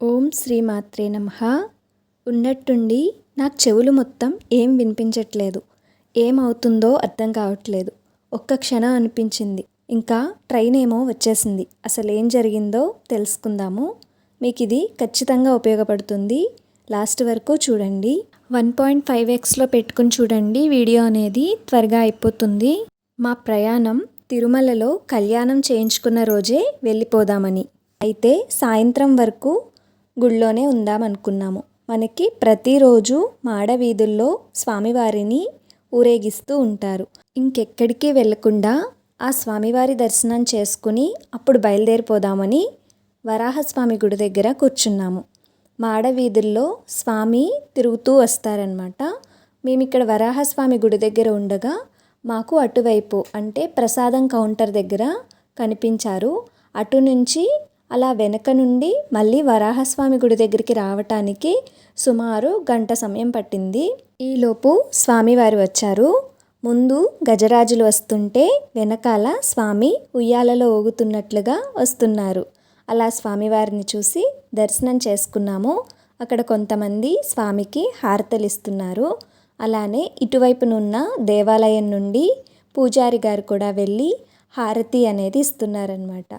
ఓం శ్రీ మాత్రే ఉన్నట్టుండి నాకు చెవులు మొత్తం ఏం వినిపించట్లేదు. ఏమవుతుందో అర్థం కావట్లేదు. ఒక్క క్షణం అనిపించింది. ఇంకా ట్రైన్ ఏమో వచ్చేసింది. అసలు ఏం జరిగిందో తెలుసుకుందాము. మీకు ఇది ఖచ్చితంగా ఉపయోగపడుతుంది. లాస్ట్ వరకు చూడండి. వన్ పాయింట్ ఫైవ్ ఎక్స్లో పెట్టుకుని చూడండి వీడియో అనేది త్వరగా అయిపోతుంది. మా ప్రయాణం తిరుమలలో కళ్యాణం చేయించుకున్న రోజే వెళ్ళిపోదామని. అయితే సాయంత్రం వరకు గుళ్ళోనే ఉందామనుకున్నాము. మనకి ప్రతిరోజు మాడ వీధుల్లో స్వామివారిని ఊరేగిస్తూ ఉంటారు. ఇంకెక్కడికి వెళ్ళకుండా ఆ స్వామివారి దర్శనం చేసుకుని అప్పుడు బయలుదేరిపోదామని వరాహస్వామి గుడి దగ్గర కూర్చున్నాము. మాడ వీధుల్లో స్వామి తిరుగుతూ వస్తారనమాట మేము ఇక్కడ వరాహస్వామి గుడి దగ్గర ఉండగా మాకు అటువైపు అంటే ప్రసాదం కౌంటర్ దగ్గర కనిపించారు. అటు నుంచి అలా వెనక నుండి మళ్ళీ వరాహస్వామి గుడి దగ్గరికి రావటానికి సుమారు గంట సమయం పట్టింది. ఈలోపు స్వామివారు వచ్చారు. ముందు గజరాజులు వస్తుంటే వెనకాల స్వామి ఉయ్యాలలో ఊగుతున్నట్లుగా వస్తున్నారు. అలా స్వామివారిని చూసి దర్శనం చేసుకున్నాము. అక్కడ కొంతమంది స్వామికి హారతలు ఇస్తున్నారు అలానే ఇటువైపునున్న దేవాలయం నుండి పూజారి గారు కూడా వెళ్ళి హారతి అనేది ఇస్తున్నారనమాట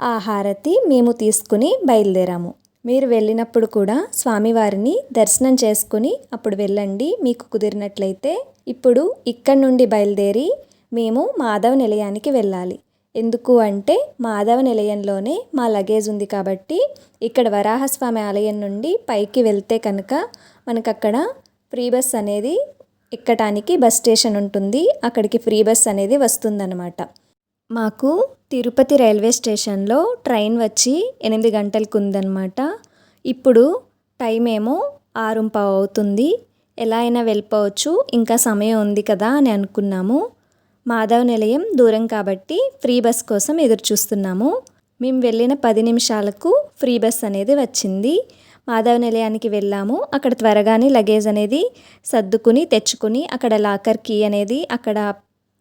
ఆ హారతి మేము తీసుకుని బయలుదేరాము. మీరు వెళ్ళినప్పుడు కూడా స్వామివారిని దర్శనం చేసుకుని అప్పుడు వెళ్ళండి మీకు కుదిరినట్లయితే. ఇప్పుడు ఇక్కడ నుండి బయలుదేరి మేము మాధవ నిలయానికి వెళ్ళాలి. ఎందుకు అంటే మాధవ నిలయంలోనే మా లగేజ్ ఉంది కాబట్టి ఇక్కడ వరాహస్వామి ఆలయం నుండి పైకి వెళ్తే కనుక మనకు అక్కడ ఫ్రీ బస్ అనేది ఎక్కటానికి బస్ స్టేషన్ ఉంటుంది. అక్కడికి ఫ్రీ బస్ అనేది వస్తుందన్నమాట. మాకు తిరుపతి రైల్వే స్టేషన్లో ట్రైన్ వచ్చి ఎనిమిది గంటలకు ఉందన్నమాట ఇప్పుడు టైం ఏమో ఆరుంపావు అవుతుంది ఎలా అయినా వెళ్ళిపోవచ్చు. ఇంకా సమయం ఉంది కదా అని అనుకున్నాము. మాధవ నిలయం దూరం కాబట్టి ఫ్రీ బస్ కోసం ఎదురు చూస్తున్నాము మేము వెళ్ళిన పది నిమిషాలకు ఫ్రీ బస్ అనేది వచ్చింది. మాధవ నిలయానికి వెళ్ళాము. అక్కడ త్వరగానే లగేజ్ అనేది సర్దుకుని తెచ్చుకుని అక్కడ లాకర్ కీ అనేది అక్కడ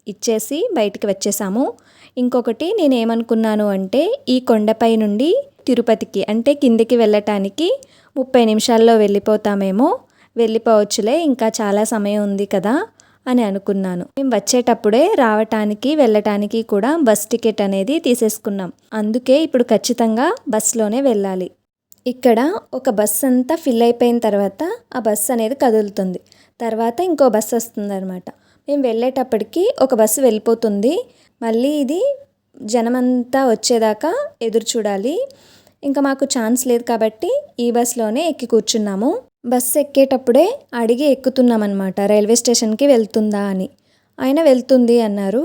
ఇచ్చేసి బయటికి వచ్చేసాము. ఇంకొకటి నేను ఏమనుకున్నాను అంటే ఈ కొండపై నుండి తిరుపతికి అంటే కిందికి వెళ్ళటానికి ముప్పై నిమిషాల్లో వెళ్ళిపోతామేమో. వెళ్ళిపోవచ్చులే ఇంకా చాలా సమయం ఉంది కదా అని అనుకున్నాను. మేము వచ్చేటప్పుడే రావటానికి వెళ్ళటానికి కూడా బస్ టికెట్ అనేది తీసేసుకున్నాం. అందుకే ఇప్పుడు ఖచ్చితంగా బస్సులోనే వెళ్ళాలి. ఇక్కడ ఒక బస్ అంతా ఫిల్ అయిపోయిన తర్వాత ఆ బస్ అనేది కదులుతుంది. తర్వాత ఇంకో బస్ వస్తుందన్నమాట. మేము వెళ్ళేటప్పటికి ఒక బస్సు వెళ్ళిపోతుంది. మళ్ళీ ఇది జనమంతా వచ్చేదాకా ఎదురు చూడాలి. ఇంకా మాకు ఛాన్స్ లేదు కాబట్టి ఈ బస్సులోనే ఎక్కి కూర్చున్నాము. బస్సు ఎక్కేటప్పుడే అడిగి ఎక్కుతున్నాం అనమాట రైల్వే స్టేషన్కి వెళ్తుందా అని. ఆయన వెళ్తుంది అన్నారు.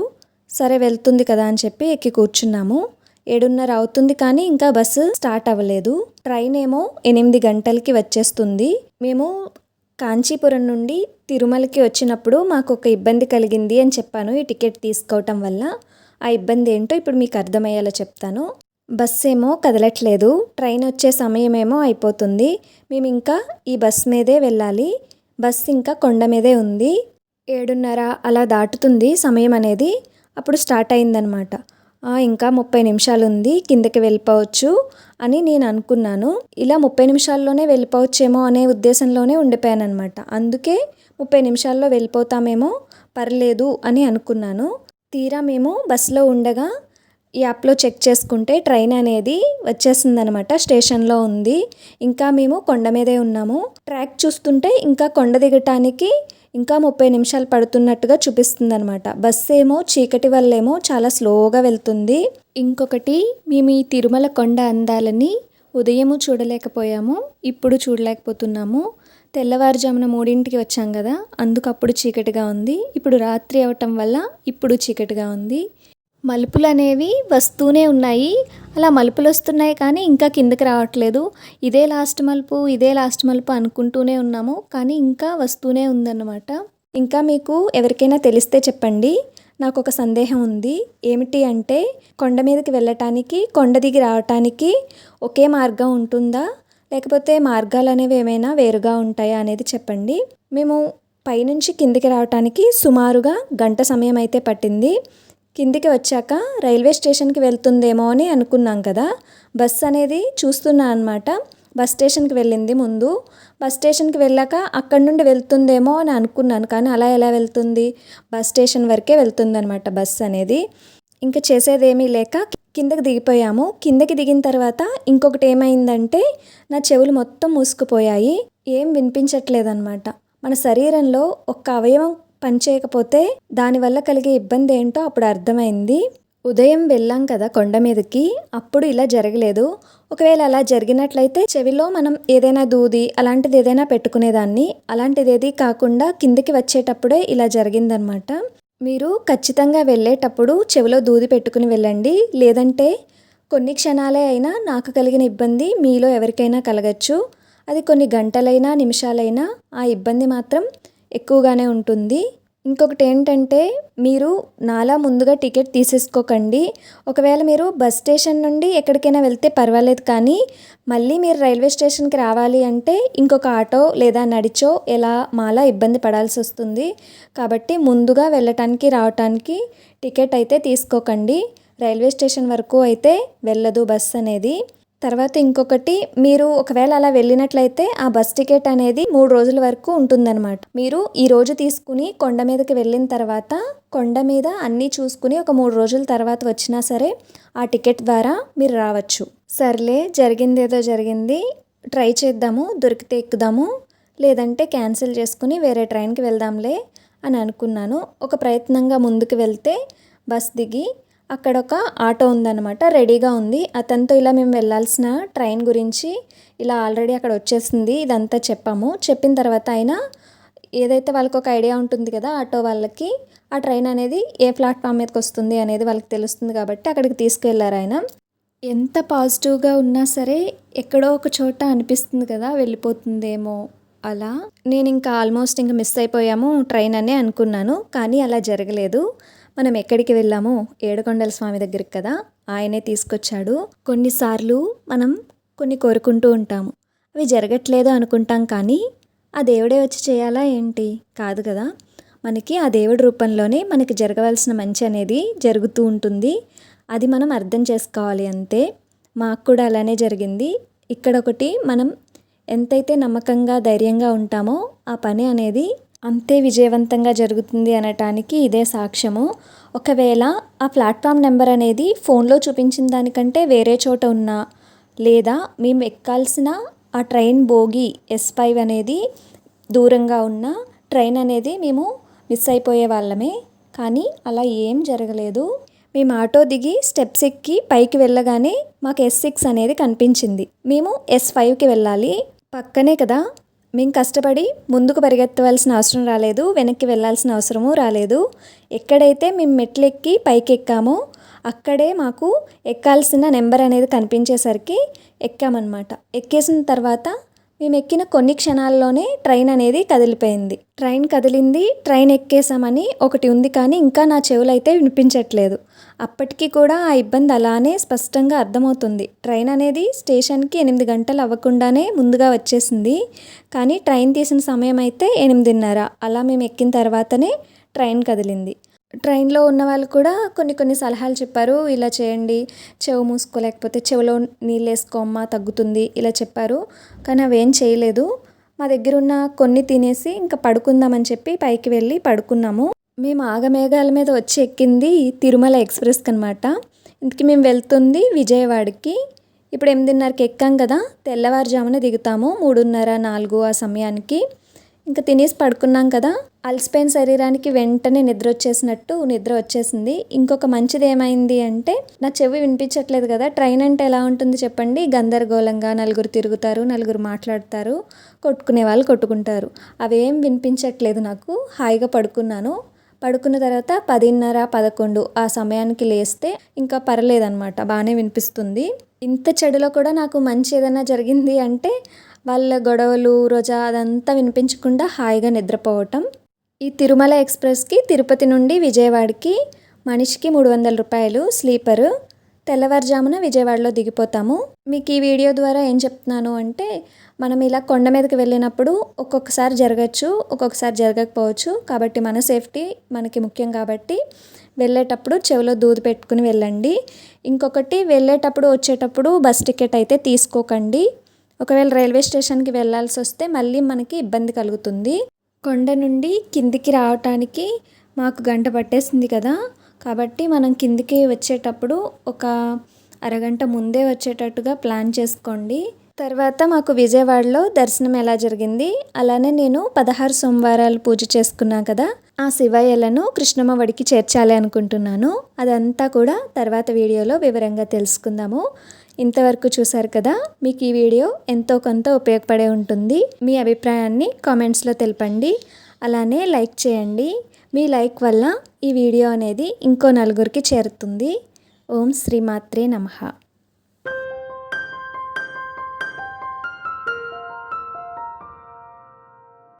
సరే వెళ్తుంది కదా అని చెప్పి ఎక్కి కూర్చున్నాము. ఏడున్నర అవుతుంది కానీ ఇంకా బస్సు స్టార్ట్ అవ్వలేదు. ట్రైన్ ఏమో ఎనిమిది గంటలకి వచ్చేస్తుంది. మేము కాంచీపురం నుండి తిరుమలకి వచ్చినప్పుడు మాకు ఒక ఇబ్బంది కలిగింది అని చెప్పాను. ఈ టికెట్ తీసుకోవటం వల్ల ఆ ఇబ్బంది ఏంటో ఇప్పుడు మీకు అర్థమయ్యేలా చెప్తాను. బస్ ఏమో కదలట్లేదు. ట్రైన్ వచ్చే సమయం ఏమో అయిపోతుంది. మేము ఇంకా ఈ బస్ మీదే వెళ్ళాలి. బస్ ఇంకా కొండ మీదే ఉంది. ఏడున్నర అలా దాటుతుంది సమయం అనేది. అప్పుడు స్టార్ట్ అయిందనమాట. ఇంకా ముప్పై నిమిషాలు ఉంది కిందకి వెళ్ళిపోవచ్చు అని నేను అనుకున్నాను. ఇలా ముప్పై నిమిషాల్లోనే వెళ్ళిపోవచ్చేమో అనే ఉద్దేశంలోనే ఉండిపోయాను అనమాట అందుకే ముప్పై నిమిషాల్లో వెళ్ళిపోతామేమో పర్లేదు అని అనుకున్నాను. తీరా మేము బస్సులో ఉండగా యాప్లో చెక్ చేసుకుంటే ట్రైన్ అనేది వచ్చేసిందనమాట స్టేషన్లో ఉంది. ఇంకా మేము కొండ మీదే ఉన్నాము. ట్రాక్ చూస్తుంటే ఇంకా కొండ దిగటానికి ఇంకా ముప్పై నిమిషాలు పడుతున్నట్టుగా చూపిస్తుంది అనమాట బస్సు ఏమో చీకటి వల్లేమో చాలా స్లోగా వెళ్తుంది. ఇంకొకటి మేము ఈ తిరుమల కొండ అందాలని ఉదయము చూడలేకపోయాము ఇప్పుడు చూడలేకపోతున్నాము. తెల్లవారుజామున మూడింటికి వచ్చాం కదా అందుకు అప్పుడు చీకటిగా ఉంది. ఇప్పుడు రాత్రి అవటం వల్ల ఇప్పుడు చీకటిగా ఉంది. మలుపులు అనేవి వస్తూనే ఉన్నాయి. అలా మలుపులు వస్తున్నాయి కానీ ఇంకా కిందకి రావట్లేదు. ఇదే లాస్ట్ మలుపు ఇదే లాస్ట్ మలుపు అనుకుంటూనే ఉన్నాము. కానీ ఇంకా వస్తూనే ఉందన్నమాట. ఇంకా మీకు ఎవరికైనా తెలిస్తే చెప్పండి. నాకు ఒక సందేహం ఉంది. ఏమిటి అంటే కొండ మీదకి వెళ్ళటానికి కొండ దిగి రావటానికి ఒకే మార్గం ఉంటుందా? లేకపోతే మార్గాలు అనేవి ఏమైనా వేరుగా ఉంటాయా అనేది చెప్పండి. మేము పైనుంచి కిందికి రావటానికి సుమారుగా గంట సమయం అయితే పట్టింది. కిందికి వచ్చాక రైల్వే స్టేషన్కి వెళ్తుందేమో అని అనుకున్నాం కదా. బస్ అనేది చూస్తున్నా అనమాట బస్ స్టేషన్కి వెళ్ళింది ముందు. బస్ స్టేషన్కి వెళ్ళాక అక్కడ నుండి వెళ్తుందేమో అని అనుకున్నాను. కానీ అలా ఎలా వెళ్తుంది? బస్ స్టేషన్ వరకే వెళ్తుందనమాట బస్ అనేది. ఇంకా చేసేదేమీ లేక కిందకి దిగిపోయాము. కిందకి దిగిన తర్వాత ఇంకొకటి ఏమైందంటే నా చెవులు మొత్తం మూసుకుపోయాయి. ఏం వినిపించట్లేదన్నమాట. మన శరీరంలో ఒక్క అవయవం పనిచేయకపోతే దానివల్ల కలిగే ఇబ్బంది ఏంటో అప్పుడు అర్థమైంది. ఉదయం వెళ్ళాం కదా కొండ మీదకి అప్పుడు ఇలా జరగలేదు. ఒకవేళ అలా జరిగినట్లయితే చెవిలో మనం ఏదైనా దూది అలాంటిది ఏదైనా పెట్టుకునేదాన్ని. అలాంటిది ఏది కాకుండా కిందికి వచ్చేటప్పుడే ఇలా జరిగిందనమాట మీరు ఖచ్చితంగా వెళ్ళేటప్పుడు చెవిలో దూది పెట్టుకుని వెళ్ళండి. లేదంటే కొన్ని క్షణాలే అయినా నాకు కలిగిన ఇబ్బంది మీలో ఎవరికైనా కలగచ్చు. అది కొన్ని గంటలైనా నిమిషాలైనా ఆ ఇబ్బంది మాత్రం ఎక్కువగానే ఉంటుంది. ఇంకొకటి ఏంటంటే మీరు నాలా ముందుగా టికెట్ తీసేసుకోకండి. ఒకవేళ మీరు బస్ స్టేషన్ నుండి ఎక్కడికైనా వెళ్తే పర్వాలేదు కానీ మళ్ళీ మీరు రైల్వే స్టేషన్కి రావాలి అంటే ఇంకొక ఆటో లేదా నడిచో ఎలా మాలా ఇబ్బంది పడాల్సి వస్తుంది. కాబట్టి ముందుగా వెళ్ళటానికి రావటానికి టికెట్ అయితే తీసుకోకండి. రైల్వే స్టేషన్ వరకు అయితే వెళ్ళదు బస్ అనేది. తర్వాత ఇంకొకటి మీరు ఒకవేళ అలా వెళ్ళినట్లయితే ఆ బస్ టికెట్ అనేది మూడు రోజుల వరకు ఉంటుందన్నమాట. మీరు ఈ రోజు తీసుకుని కొండ మీదకి వెళ్ళిన తర్వాత కొండ మీద అన్నీ చూసుకుని ఒక మూడు రోజుల తర్వాత వచ్చినా సరే ఆ టికెట్ ద్వారా మీరు రావచ్చు. సర్లే జరిగింది ఏదో జరిగింది ట్రై చేద్దాము దొరికితే ఎక్కుదాము లేదంటే క్యాన్సిల్ చేసుకుని వేరే ట్రైన్కి వెళ్దాంలే అని అనుకున్నాను. ఒక ప్రయత్నంగా ముందుకు వెళ్తే బస్ దిగి అక్కడ ఒక ఆటో ఉందన్నమాట రెడీగా ఉంది. అతనితో ఇలా మేము వెళ్ళాల్సిన ట్రైన్ గురించి ఇలా ఆల్రెడీ అక్కడ వచ్చేసింది ఇదంతా చెప్పాము. చెప్పిన తర్వాత ఆయన ఏదైతే వాళ్ళకి ఒక ఐడియా ఉంటుంది కదా ఆటో వాళ్ళకి ఆ ట్రైన్ అనేది ఏ ప్లాట్ఫామ్ మీదకి వస్తుంది అనేది వాళ్ళకి తెలుస్తుంది కాబట్టి అక్కడికి తీసుకెళ్ళారు ఆయన. ఎంత పాజిటివ్గా ఉన్నా సరే ఎక్కడో ఒక చోట అనిపిస్తుంది కదా వెళ్ళిపోతుందేమో అలా. నేను ఇంకా ఆల్మోస్ట్ ఇంకా మిస్ అయిపోయాము ట్రైన్ అనే అనుకున్నాను కానీ అలా జరగలేదు. మనం ఎక్కడికి వెళ్ళామో ఏడుకొండల స్వామి దగ్గరికి కదా ఆయనే తీసుకొచ్చాడు. కొన్నిసార్లు మనం కొన్ని కోరుకుంటూ ఉంటాము. అవి జరగట్లేదు అనుకుంటాం కానీ ఆ దేవుడే వచ్చి చేయాలా ఏంటి? కాదు కదా. మనకి ఆ దేవుడి రూపంలోనే మనకి జరగవలసిన మంచి అనేది జరుగుతూ ఉంటుంది. అది మనం అర్థం చేసుకోవాలి అంతే. మాకు కూడా అలానే జరిగింది. ఇక్కడ ఒకటి మనం ఎంతైతే నమ్మకంగా ధైర్యంగా ఉంటామో ఆ పని అనేది అంతే విజయవంతంగా జరుగుతుంది అనటానికి ఇదే సాక్ష్యము. ఒకవేళ ఆ ప్లాట్ఫామ్ నెంబర్ అనేది ఫోన్లో చూపించిన దానికంటే వేరే చోట ఉన్నా లేదా మేము ఎక్కాల్సిన ఆ ట్రైన్ బోగి ఎస్ ఫైవ్ అనేది దూరంగా ఉన్న ట్రైన్ అనేది మేము మిస్ అయిపోయే వాళ్ళమే. కానీ అలా ఏం జరగలేదు. మేము ఆటో దిగి స్టెప్స్ ఎక్కి పైకి వెళ్ళగానే మాకు ఎస్ సిక్స్ అనేది కనిపించింది. మేము ఎస్ ఫైవ్కి వెళ్ళాలి. పక్కనే కదా మేము కష్టపడి ముందుకు పరిగెత్తవలసిన అవసరం రాలేదు వెనక్కి వెళ్ళాల్సిన అవసరము రాలేదు. ఎక్కడైతే మేము మెట్లు ఎక్కి పైకి ఎక్కామో అక్కడే మాకు ఎక్కాల్సిన నెంబర్ అనేది కనిపించేసరికి ఎక్కామన్నమాట. ఎక్కేసిన తర్వాత మేము ఎక్కిన కొన్ని క్షణాల్లోనే ట్రైన్ అనేది కదిలిపోయింది. ట్రైన్ కదిలింది ట్రైన్ ఎక్కేసామని ఒకటి ఉంది కానీ ఇంకా నా చెవులు అయితే వినిపించట్లేదు. అప్పటికి కూడా ఆ ఇబ్బంది అలానే స్పష్టంగా అర్థమవుతుంది. ట్రైన్ అనేది స్టేషన్కి ఎనిమిది గంటలు అవ్వకుండానే ముందుగా వచ్చేసింది. కానీ ట్రైన్ తీసిన సమయం అయితే ఎనిమిదిన్నర. అలా మేము ఎక్కిన తర్వాతనే ట్రైన్ కదిలింది. ట్రైన్లో ఉన్న వాళ్ళు కూడా కొన్ని కొన్ని సలహాలు చెప్పారు. ఇలా చేయండి చెవు మూసుకోలేకపోతే చెవిలో నీళ్ళు వేసుకోమ్మా తగ్గుతుంది ఇలా చెప్పారు. కానీ అవేం చేయలేదు. మా దగ్గర ఉన్న కొన్ని తినేసి ఇంకా పడుకుందామని చెప్పి పైకి వెళ్ళి పడుకున్నాము. మేము ఆగమేఘాల మీద వచ్చి ఎక్కింది తిరుమల ఎక్స్ప్రెస్కి అనమాట ఇంతకీ మేము వెళ్తుంది విజయవాడకి. ఇప్పుడు ఎనిమిదిన్నరకి ఎక్కాం కదా తెల్లవారుజామున దిగుతాము మూడున్నర నాలుగు ఆ సమయానికి. ఇంకా తినేసి పడుకున్నాం కదా అలసిపోయిన శరీరానికి వెంటనే నిద్ర వచ్చేసినట్టు నిద్ర వచ్చేసింది. ఇంకొక మంచిది ఏమైంది అంటే నా చెవి వినిపించట్లేదు కదా ట్రైన్ అంటే ఎలా ఉంటుంది చెప్పండి? గందరగోళంగా నలుగురు తిరుగుతారు నలుగురు మాట్లాడతారు కొట్టుకునే వాళ్ళు కొట్టుకుంటారు. అవేం వినిపించట్లేదు నాకు హాయిగా పడుకున్నాను. పడుకున్న తర్వాత పదిన్నర పదకొండు ఆ సమయానికి లేస్తే ఇంకా పర్లేదనమాట బాగానే వినిపిస్తుంది. ఇంత చెడులో కూడా నాకు మంచి ఏదైనా జరిగింది అంటే వాళ్ళ గొడవలు రోజా అదంతా వినిపించకుండా హాయిగా నిద్రపోవటం. ఈ తిరుమల ఎక్స్ప్రెస్కి తిరుపతి నుండి విజయవాడకి మనిషికి మూడు వందల రూపాయలు స్లీపరు. తెల్లవారుజామున విజయవాడలో దిగిపోతాము. మీకు ఈ వీడియో ద్వారా ఏం చెప్తున్నాను అంటే మనం ఇలా కొండ మీదకి వెళ్ళినప్పుడు ఒక్కొక్కసారి జరగచ్చు ఒక్కొక్కసారి జరగకపోవచ్చు. కాబట్టి మన సేఫ్టీ మనకి ముఖ్యం కాబట్టి వెళ్ళేటప్పుడు చెవిలో దూది పెట్టుకుని వెళ్ళండి. ఇంకొకటి వెళ్ళేటప్పుడు వచ్చేటప్పుడు బస్ టికెట్ అయితే తీసుకోకండి. ఒకవేళ రైల్వే స్టేషన్కి వెళ్ళాల్సి వస్తే మళ్ళీ మనకి ఇబ్బంది కలుగుతుంది. కొండ నుండి కిందికి రావటానికి మాకు గంట పట్టేసింది కదా. కాబట్టి మనం కిందికి వచ్చేటప్పుడు ఒక అరగంట ముందే వచ్చేటట్టుగా ప్లాన్ చేసుకోండి. తర్వాత మాకు విజయవాడలో దర్శనం ఎలా జరిగింది? అలానే నేను పదహారు సోమవారాలు పూజ చేసుకున్నా కదా ఆ శివయ్యలను కృష్ణమ్మ వడికి చేర్చాలి అనుకుంటున్నాను. అదంతా కూడా తర్వాత వీడియోలో వివరంగా తెలుసుకుందాము. ఇంతవరకు చూసారు కదా మీకు ఈ వీడియో ఎంతో కొంత ఉపయోగపడే ఉంటుంది. మీ అభిప్రాయాన్ని కామెంట్స్లో తెలపండి. అలానే లైక్ చేయండి. మీ లైక్ వల్ల ఈ వీడియో అనేది ఇంకో నలుగురికి చేరుతుంది. ఓం శ్రీమాత్రే నమః.